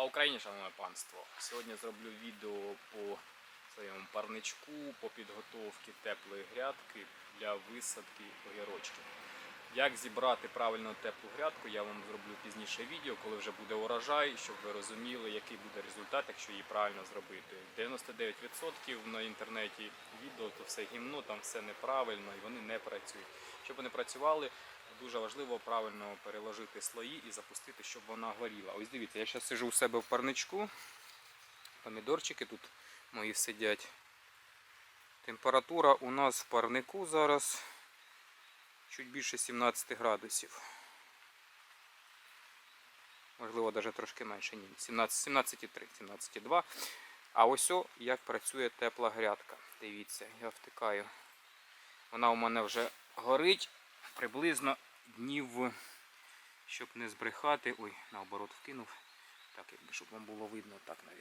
Слава Україні, шановне панство! Сьогодні зроблю відео по своєму парничку, по підготовці теплої грядки для висадки огірочків. Як зібрати правильно теплу грядку, я вам зроблю пізніше відео, коли вже буде урожай, щоб ви розуміли, який буде результат, якщо її правильно зробити. 99% на інтернеті відео то все гімно, там все неправильно і вони не працюють. Щоб вони працювали, дуже важливо правильно переложити слої і запустити, щоб вона горіла. Ось дивіться, я зараз сижу у себе в парничку. Помідорчики тут мої сидять. Температура у нас в парнику зараз чуть більше 17 градусів. Можливо, навіть трошки менше. Ні, 17,3, 17,2. А ось о, як працює тепла грядка. Дивіться, я втикаю. Вона у мене вже горить приблизно днів, щоб не збрехати. Ой, наоборот вкинув. Так, якби щоб вам було видно, так, мабуть.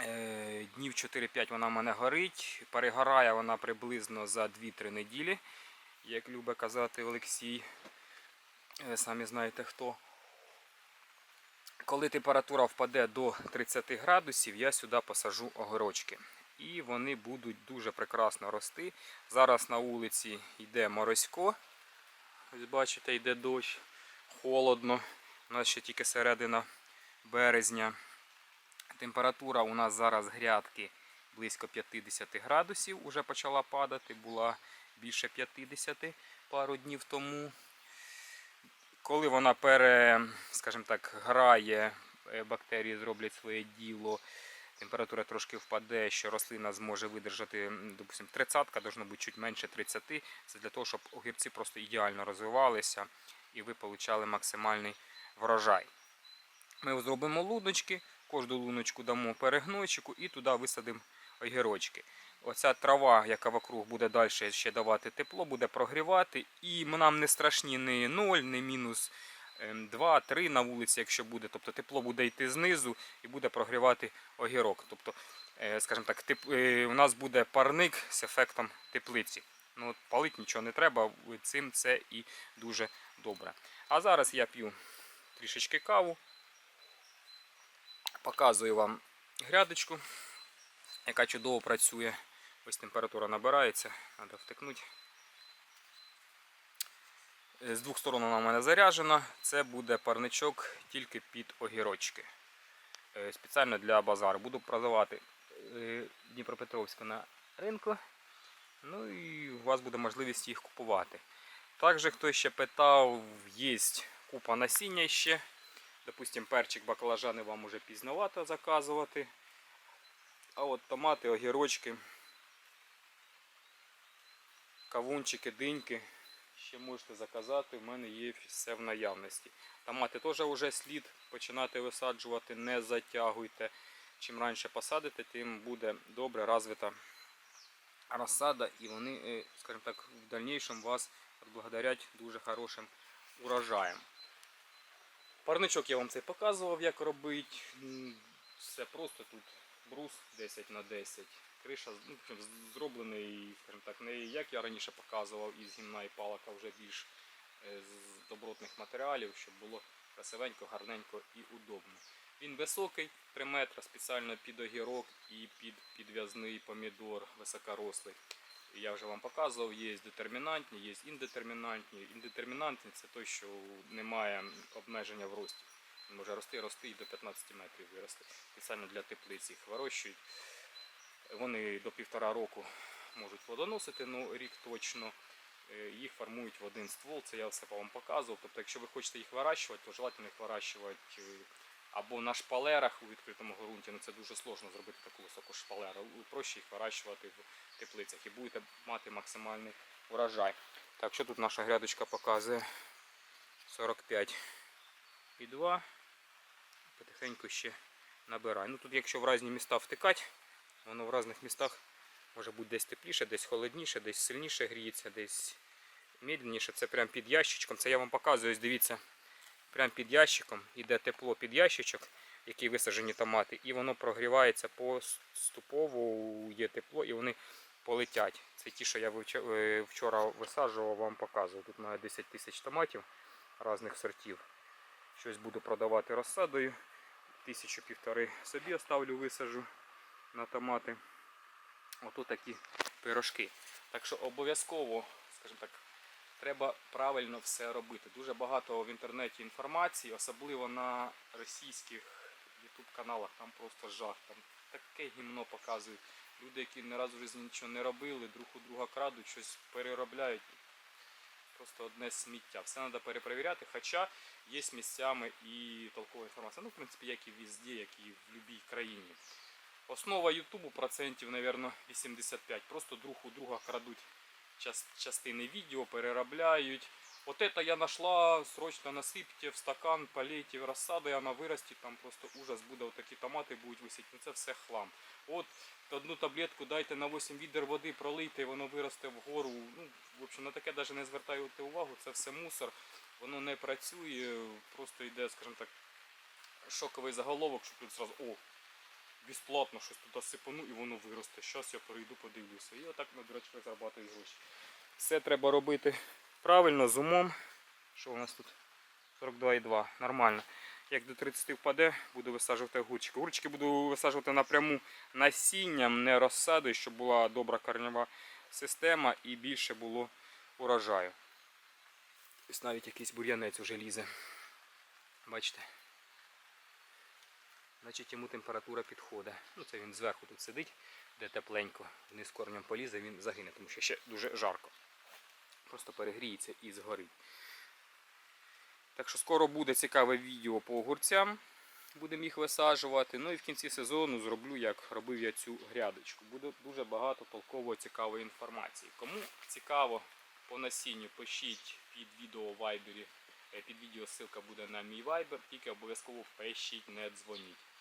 Е, Днів 4-5 вона в мене горить. Перегорає вона приблизно за 2-3 неділі, як любить казати Олексій. Самі знаєте хто. Коли температура впаде до 30 градусів, я сюди посажу огорочки. І вони будуть дуже прекрасно рости. Зараз на вулиці йде морозько. Ось бачите, йде дощ, холодно. У нас ще тільки середина березня. Температура у нас зараз грядки близько 50 градусів. Уже почала падати, була більше 50 пару днів тому. Коли вона пере, скажімо так, грає, е, бактерії зроблять своє діло, температура трошки впаде, що рослина зможе видержати, допустим, 30-ка, должно бути чуть менше 30. Це для того, щоб огірці просто ідеально розвивалися і ви отримали максимальний врожай. Ми зробимо луночки, кожну луночку дамо перегнойчику і туди висадимо огірочки. Оця трава, яка вокруг буде далі ще давати тепло, буде прогрівати. І нам не страшні ні 0, ні мінус 2-3 на вулиці, якщо буде. Тобто тепло буде йти знизу і буде прогрівати огірок. Тобто, е, скажімо так, теп... е, у нас буде парник з ефектом теплиці. Ну, палити нічого не треба, цим це і дуже добре. А зараз я п'ю трішечки каву. Показую вам грядочку, яка чудово працює. Ось температура набирається, треба втикнути. З двох сторон вона в мене заряджена. Це буде парничок тільки під огірочки. Е, Спеціально для базару. Буду продавати е, Дніпропетровську на ринку. Ну і у вас буде можливість їх купувати. Також хто ще питав, є купа насіння ще. Допустим, перчик баклажани вам уже пізновато заказувати. А от томати, огірочки, кавунчики, диньки ще можете заказати. У мене є все в наявності. Томати теж вже слід починати висаджувати, не затягуйте. Чим раніше посадите, тим буде добре розвита розсада і вони, е, скажімо так, в дальнейшем вас благодарять дуже хорошим урожаєм. Парничок я вам це показував, як робити. Все просто тут брус 10 на 10. Криша ну, зроблений, скажімо так, не як я раніше показував із гімна і палок, а вже більш е, з добротних матеріалів, щоб було красивенько, гарненько і удобно. Він високий, 3 метри, спеціально під огірок і під підв'язний помідор високорослий. Я вже вам показував, є детермінантні, є індетермінантні. Індетермінантні це той, що немає обмеження в рості. Він може рости, рости і до 15 метрів вирости. Спеціально для теплиць їх вирощують. Вони до півтора року можуть плодоносити, ну рік точно. Е, Їх формують в один ствол, це я все вам показував. Тобто, якщо ви хочете їх вирощувати, то желательно їх вирощувати е, або на шпалерах у відкритому ґрунті, ну це дуже сложно зробити таку високу шпалеру. Проще їх вирощувати в теплицях і будете мати максимальний урожай. Так, що тут наша грядочка показує? 45 і 2. Потихеньку ще набирай. Ну тут якщо в різні міста втикати, воно в різних містах може бути десь тепліше, десь холодніше, десь сильніше гріється, десь медленніше. Це прямо під ящичком. Це я вам показую, дивіться. Прямо під ящиком йде тепло під ящичок, який висаджені томати, і воно прогрівається поступово, є тепло і вони полетять. Це ті, що я е, вчора висаджував, вам показував. Тут має 10 тисяч томатів. різних сортів. Щось буду продавати розсадою. Тисячу півтори собі оставлю, висажу на томати. Ото такі пирожки. Так що обов'язково, скажімо так, треба правильно все робити. Дуже багато в інтернеті інформації, особливо на російських YouTube каналах, там просто жах. Там таке гімно показують. Люди, які ні разу в житті нічого не робили, друг у друга крадуть, щось переробляють. Просто одне сміття. Все треба перепровіряти, хоча є місцями і толкова інформація. Ну, в принципі, як і везде, як і в будь-якій країні. Основа Ютубу процентів, мабуть, 85. Просто друг у друга крадуть частини відео, переробляють. Вот это я нашла, срочно насипьте в стакан, полейте в рассаду, и она вырастет, там просто ужас буде, вот такі томати будуть висіти. Ну це все хлам. От одну таблетку дайте на 8 відер води, пролийте, і воно виросте вгору. Ну, в общем, на таке навіть не звертайте увагу, це все мусор, воно не працює, просто йде, скажімо так, шоковий заголовок, щоб тут зразу, о, безплатно щось туди сипану і воно виросте. Щас я перейду, подивлюся. І отак на дурачках заробляють гроші. Все треба робити правильно, з умом. Що у нас тут? 42,2. Нормально. Як до 30 впаде, буду висаджувати огурчики. Огурчики буду висаджувати напряму насінням, не розсадою, щоб була добра корнева система і більше було урожаю. Ось навіть якийсь бур'янець уже лізе. Бачите? Значить йому температура підходить. Ну це він зверху тут сидить, де тепленько. Вниз корнем полізе, він загине, тому що ще дуже жарко. Просто перегріється і згорить. Так що скоро буде цікаве відео по огурцям. Будемо їх висаджувати. Ну і в кінці сезону зроблю, як робив я цю грядочку. Буде дуже багато толкової цікавої інформації. Кому цікаво по насінню, пишіть під відео вайбері. Е, Під відео ссылка буде на мій вайбер, тільки обов'язково пишіть, не дзвоніть.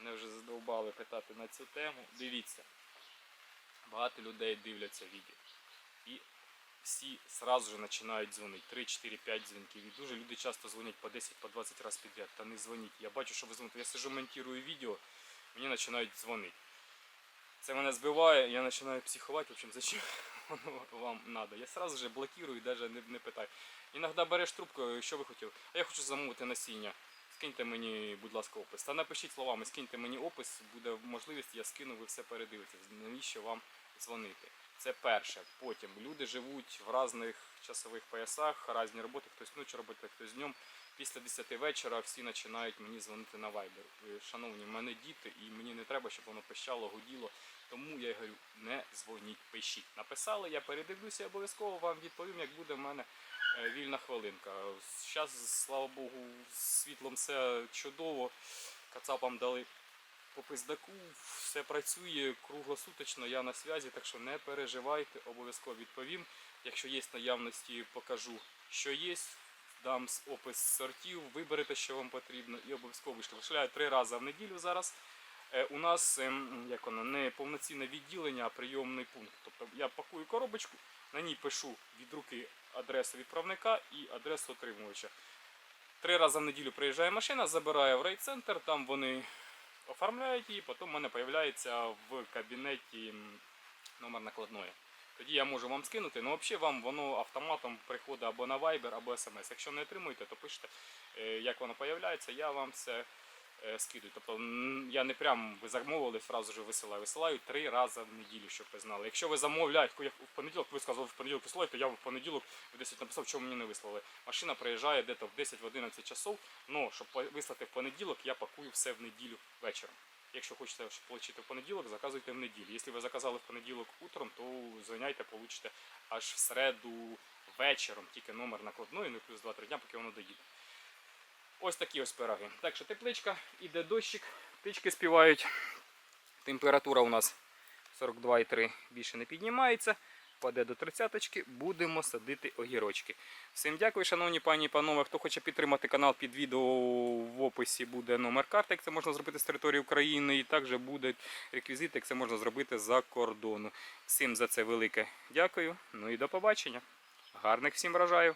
Мене вже задовбали питати на цю тему. Дивіться, багато людей дивляться відео. І всі сразу же починають дзвонити. 3, 4, 5 дзвінків. І дуже люди часто дзвонять по 10, по 20 разів підряд. Та не дзвоніть. Я бачу, що ви дзвоните. Я сижу, монтую відео, мені починають дзвонити. Це мене збиває, я починаю психувати, в общем, зачем воно вам треба. Я сразу же блокирую і навіть не, не питаю. Іноді береш трубку, що ви хотіли? А я хочу замовити насіння. Скиньте мені, будь ласка, опис. Та напишіть словами, скиньте мені опис, буде можливість, я скину, ви все передивитесь. Навіщо вам дзвонити? Це перше. Потім люди живуть в різних часових поясах, різні роботи, хтось ночі робить, хтось днем. Після 10 вечора всі починають мені дзвонити на. Ви, Шановні, в мене діти, і мені не треба, щоб воно пищало, гуділо. Тому я говорю, не дзвоніть, пишіть. Написали, я передивлюся, обов'язково вам відповім, як буде в мене е, вільна хвилинка. Зараз, слава Богу, світлом все чудово. Кацапам дали по пиздаку, все працює круглосуточно, я на зв'язі, так що не переживайте, обов'язково відповім. Якщо є наявності, покажу, що є. Дам опис сортів, виберете, що вам потрібно, і обов'язково вийшло. Вишляю три рази в неділю зараз. Е, У нас ем, як воно, не повноцінне відділення, а прийомний пункт. Тобто я пакую коробочку, на ній пишу від руки адресу відправника і адресу отримувача. Три рази в неділю приїжджає машина, забирає в райцентр, там вони оформляють її, потім в мене з'являється в кабінеті номер накладної. Тоді я можу вам скинути, але взагалі вам воно автоматом приходить або на Viber, або SMS. Якщо не отримуєте, то пишете, е, як воно з'являється, я вам це е, скидую. Тобто я не прям ви замовили, одразу ж висилаю. Висилаю три рази в неділю, щоб ви знали. Якщо ви замовляєте в понеділок, ви сказали, в понеділок висилаєте, то я в понеділок в 10 написав, чому мені не вислали. Машина приїжджає десь в 10-11 часов, але щоб вислати в понеділок, я пакую все в неділю вечором. Якщо хочете отримати в понеділок, заказуйте в неділю. Якщо ви заказали в понеділок утром, то звиняйте, получите аж в середу вечором, тільки номер накладної, ну плюс 2-3 дня, поки воно доїде. Ось такі ось пироги. Так що тепличка, іде дощик, птички співають. Температура у нас 42,3 більше не піднімається. Паде до 30 будемо садити огірочки. Всім дякую, шановні пані і панове. Хто хоче підтримати канал під відео в описі буде номер карти, як це можна зробити з території України, і також будуть реквізити, як це можна зробити за кордону. Всім за це велике дякую. Ну і до побачення. Гарних всім врожаю!